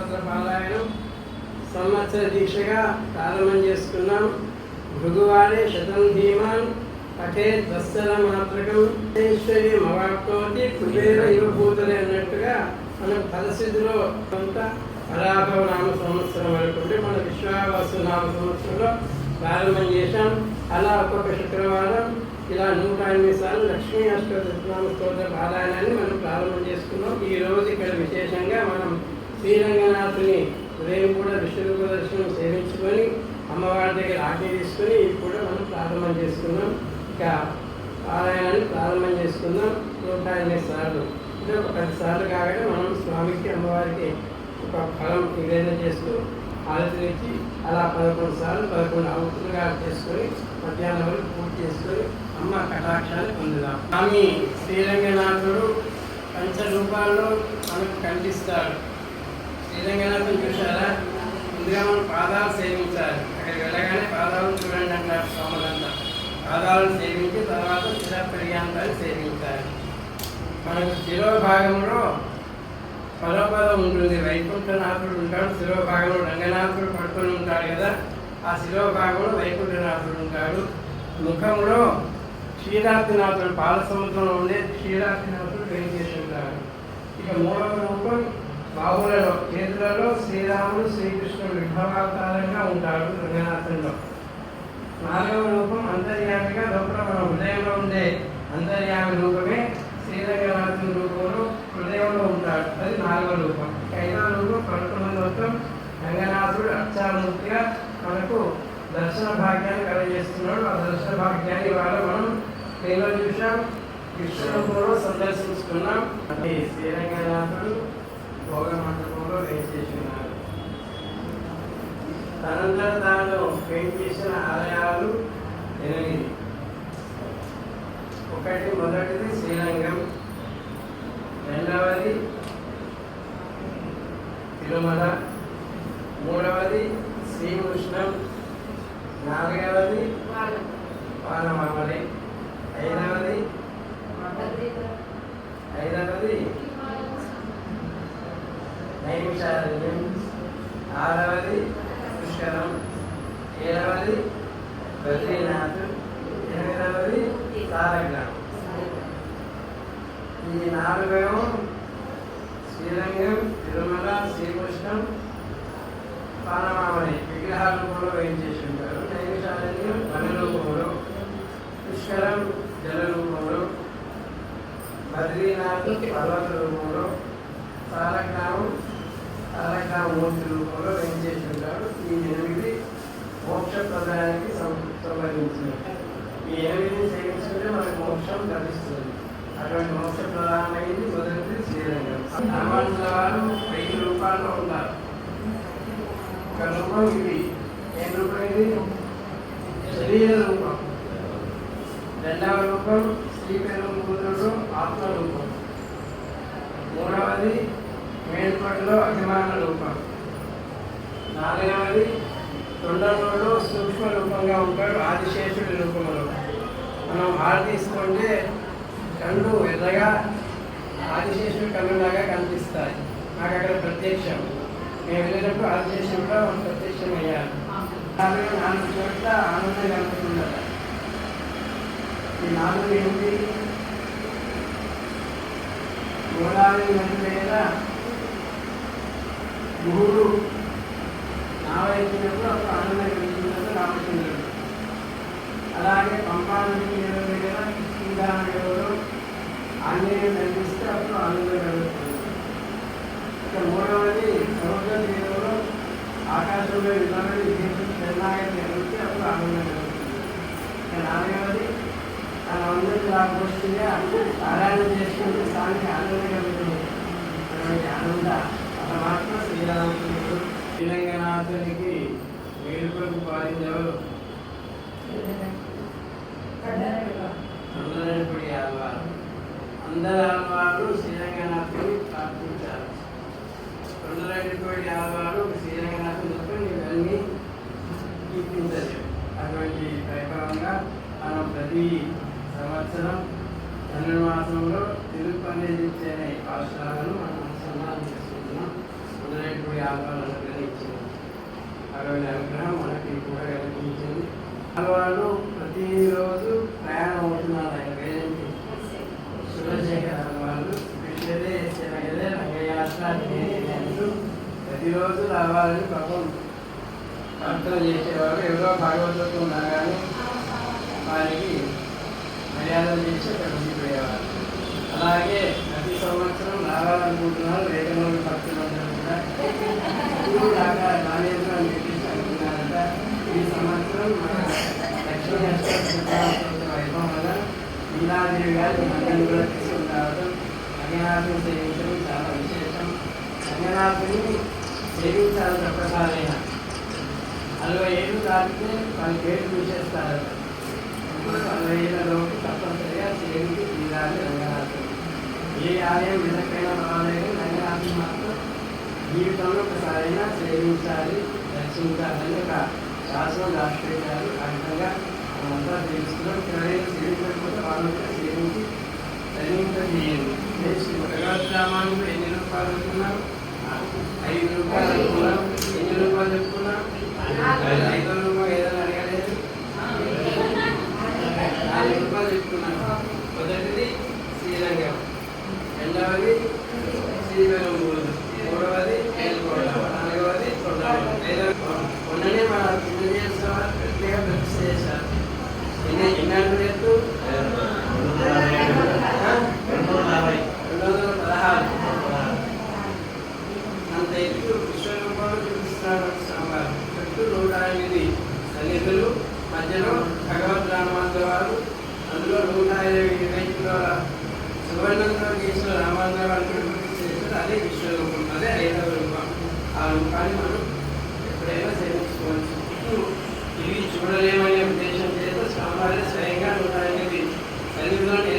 స్తోత్ర పారాయణం సంవత్సర దీక్షగా ప్రారంభం చేసుకున్నాం. భృగువారే శతం ధీమాన్ పఠే దస్సర మాత్రకం. ఈశ్వరి మవాప్తోటి కుబేర యువభూతులే అన్నట్టుగా మనం పదసిద్ధిలో కొంత పరాభవ నామ సంవత్సరం అనుకుంటే మన విశ్వావాసు నామ సంవత్సరంలో ప్రారంభం చేశాం. అలా ఒక్కొక్క శుక్రవారం ఇలా నూట ఎనిమిది సార్లు లక్ష్మీ అష్టోత్తర స్తోత్ర పారాయణాన్ని మనం ప్రారంభం చేసుకున్నాం. ఈ రోజు ఇక్కడ విశేషంగా మనం శ్రీరంగనాథుని ఉదయం కూడా విష్ణు దర్శనం సేవించుకొని అమ్మవారి దగ్గర ఆజ్ఞ తీసుకొని ఇది కూడా మనం ప్రారంభం చేసుకున్నాం ఇక పారాయణాన్ని ప్రారంభం చేసుకుందాం. నూట ఎనిమిది సార్లు. అంటే ఒక పది సార్లు కాగానే మనం స్వామికి అమ్మవారికి ఒక ఫలం నివేదన చేస్తూ ఆలోచన ఇచ్చి అలా పదకొండు సార్లు పదకొండు ఆవుతులుగా చేసుకొని మధ్యాహ్నం వరకు పూర్తి చేసుకొని అమ్మ కటాక్షాన్ని పొందుదాం. స్వామి శ్రీరంగనాథుడు పంచ రూపాల్లో మనకు కనిపిస్తాడు. శ్రీరంగనాథం చూసారా ముందుగా మనం పాదాలు సేవించాలి. అక్కడికి వెళ్ళగానే పాదాలను చూడండి అంటారు స్వాములంతా. పాదాలను సేవించి తర్వాత శిర పర్యాంతాన్ని సేవించాలి. మనకు శిరో భాగంలో పరోపదం ఉంటుంది. వైకుంఠనాథుడు ఉంటాడు. శిరో భాగంలో రంగనాథుడు పడుకొని ఉంటాడు కదా. ఆ శిరో భాగంలో వైకుంఠనాథుడు ఉంటాడు. ముఖంలో క్షీరాద్రినాథుడు పాల సముద్రంలో ఉండే క్షీరాద్రినాథుడు వెంకటేశ్వర ఉంటాడు. ఇక మూడవ రూపం బాబులలో చేతులలో శ్రీరాముడు శ్రీకృష్ణుడు విభవావతారంగా ఉంటాడు రంగనాథంలో. నాలుగవ రూపం అంతర్యామిగా లోపల మన హృదయంలో ఉండే అంతర్యామి రూపమే శ్రీరంగనాథుని రూపంలో హృదయంలో ఉంటాడు అది నాలుగవ రూపం. ఐదవ రూపం పదకొండవ రూపం రంగనాథుడు అక్షామూర్తిగా మనకు దర్శన భాగ్యాన్ని కలిగజేస్తున్నాడు. ఆ దర్శన భాగ్యాన్ని ఇవాళ మనం నేను చూసాం కృష్ణరూపంలో సందర్శించుకున్నాం. అంటే శ్రీరంగనాథుడు భోగ మండపంలో వేయించేసి ఉన్నారు తనంతట తాను పెయింట్ చేసిన ఆలయాలు ఎనిమిది. ఒకటి మొదటిది శ్రీరంగం. రెండవది తిరుమల. మూడవది శ్రీకృష్ణం నాలుగవది వానమామలి ఐదవది ఐదవది నైమిషారణ్యం ఆరవది పుష్కరం ఏడవది బద్రీనాథ్ ఎనిమిదవది తారగ్రామం ఈ నాలుగేమో శ్రీరంగం తిరుమల శ్రీకృష్ణం పానమామని విగ్రహాల కూడా వేయించేసి ఉంటారు నైమిషారణ్యం వన రూపంలో పుష్కరం జల రూపంలో బద్రీనాథ్ పర్వత రూపంలో తారగ్రామం తారగ్రామ మూర్తి రూపంలో వేయించేసి ఉంటారు ఈ ఎనిమిది మోక్ష ప్రదాయానికి సం- సంబంధించినవి ఈ ఎనిమిదిని సేవించుకుంటే మనకు మోక్షం లభిస్తుంది అటువంటి మోక్ష ప్రధానమైంది మొదటిది శ్రీరంగం. హనుమంతుల వారు ఐదు రూపాల్లో ఉన్నారు. ఒక రూపం ఇది. ఏం రూపం ఇది? శరీర రూపం. రెండవ రూపం శ్రీ పెరుగుతుడు ఆత్మ రూపం. మూడవది మేల్పట్లో అభిమాన రూపం. నాలుగవది తొండలో సూక్ష్మ రూపంగా ఉంటాడు ఆదిశేషుడి రూపంలో. మనం ఆడ తీసుకుంటే కళ్ళు ఎర్రగా ఆదిశేషుడు కళ్ళులాగా కనిపిస్తాయి. నాకు అక్కడ ప్రత్యక్షం. మేము వెళ్ళినప్పుడు ఆదిశేషుడు ప్రత్యక్షం అయ్యాను నాలుగు చోట్ల ఆనందం కలుగుతుందట ఈ నాలుగు ఏంటి? గోదావరి నది మీద నావైపునప్పుడు అప్పుడు ఆనందం కలిగిందంటే రామచంద్రుడు అలాగే పంపా నది మీద దగ్గర శ్రీరాముడు ఆంజనేయుడు కనిపిస్తే అప్పుడు ఆనందం కలుగుతుంది ఇక మూడవది సముద్ర తీరంలో ఆకాశంలో నిలబడి దీపం చెన్నాగతి కలిగితే అప్పుడు ఆనందం కలుగుతుంది ఇక తన అందరికీ ఆరాధన చేసుకుంటే స్వామికి ఆనందం కలుగుతుంది ఆనంద పరమాత్మ శ్రీరామచంద్రుడు శ్రీరంగనాథునికి వేడుకలకు పాలించేవారు అందరపడి ఆల్వారు అందరు ఆల్వారు శ్రీరంగనాథుని ప్రార్థించారు కొండలపడి ఆల్వారు అటువంటి వైభవంగా మనం ప్రతి సంవత్సరం ధనుర్మాసంలో తిరుపతి అనే పాఠశాలను మనం అనుసంధానం చేసుకుంటున్నాం. మొదలైనటువంటి ఆల్వాళ్ళు అనుగ్రహించింది అరవై అనుగ్రహం మనకి కూడా కల్పించింది. ఆల్వాళ్ళు ప్రతిరోజు ప్రయాణం అవుతున్నారు ఆయన పేరేంటి చంద్రశేఖర వాళ్ళు విషయదే చెరగదే రంగయాత్ర అనేది అంటూ ప్రతిరోజు రావాలని పాపం ప్రార్థన చేసేవారు. ఎవరో భాగవతంలో ఉన్నా కానీ వారికి మర్యాదలు చేసి అక్కడ ఉండిపోయేవారు. అలాగే ప్రతి సంవత్సరం రావాలనుకుంటున్నారు వేగంలో భక్తులందరూ కూడా. ఇప్పుడు దాకా రాలేదు అని చెప్పేసి అనుకున్నారట. ఈ సంవత్సరం మన లక్ష్మీ అష్టోత్తర వైభవం వల్ల నీలాదేవి గారు మందిని కూడా తీసుకుని రావడం రంగనాథుని సేవించడం చాలా విశేషం. రంగనాథుని సేవించాలి ఒక్కసారైనా అరవై ఏళ్ళు దాటితే వాళ్ళు గేట్ చూసేస్తారు. ఇప్పుడు అరవై ఏళ్ళలోపు తప్పనిసరిగా సేవించి తీరాలి రంగనాథం. ఏ ఆలయం వెనకైనా రాలేదు రంగనాథం మాత్రం జీవితంలో ఒకసారైనా సేవించాలి దర్శించాలని ఒక శాసనం రాసిపెట్టారు ఆ విధంగా మనంతా తెలుసుకున్నాం ఎవరైనా సేవించకపోతే వాళ్ళు కూడా సేవించి ధరింపజేయండి శ్రీ భగవద్రామాన్ని ఎన్ని రూపాయలు అనుకున్నారు ఐదు రూపాయలు అనుకున్నాం ఎన్ని రూపాయలు చెప్పుకున్నాం ఐదు రూపాయలు ఏదైనా అడగలేదు నాలుగు చెప్తున్నాను మొదటిది శ్రీరంగం. రెండవది శ్రీరంగం మూడవది మేల్కోట. నాలుగవది కొండలు ఐదవ కొండనే మన కింద ప్రత్యేక ప్రతిష్ట చేశారు. మధ్యలో భగవద్ రామానంద వారు అందులో నూట ఇరవై రైతుల సువర్ణంతో చేసిన రామాంధ్ర వారు చేస్తారు అదే విశ్వరూపం అదే ఐదవ రూపం. ఆ రూపాన్ని మనం ఎప్పుడైనా సేవించుకోవచ్చు. ఇవి చూడలేమనే ఉద్దేశం చేత స్వామివారి స్వయంగా నూట ఇరవై కలిగిలోనే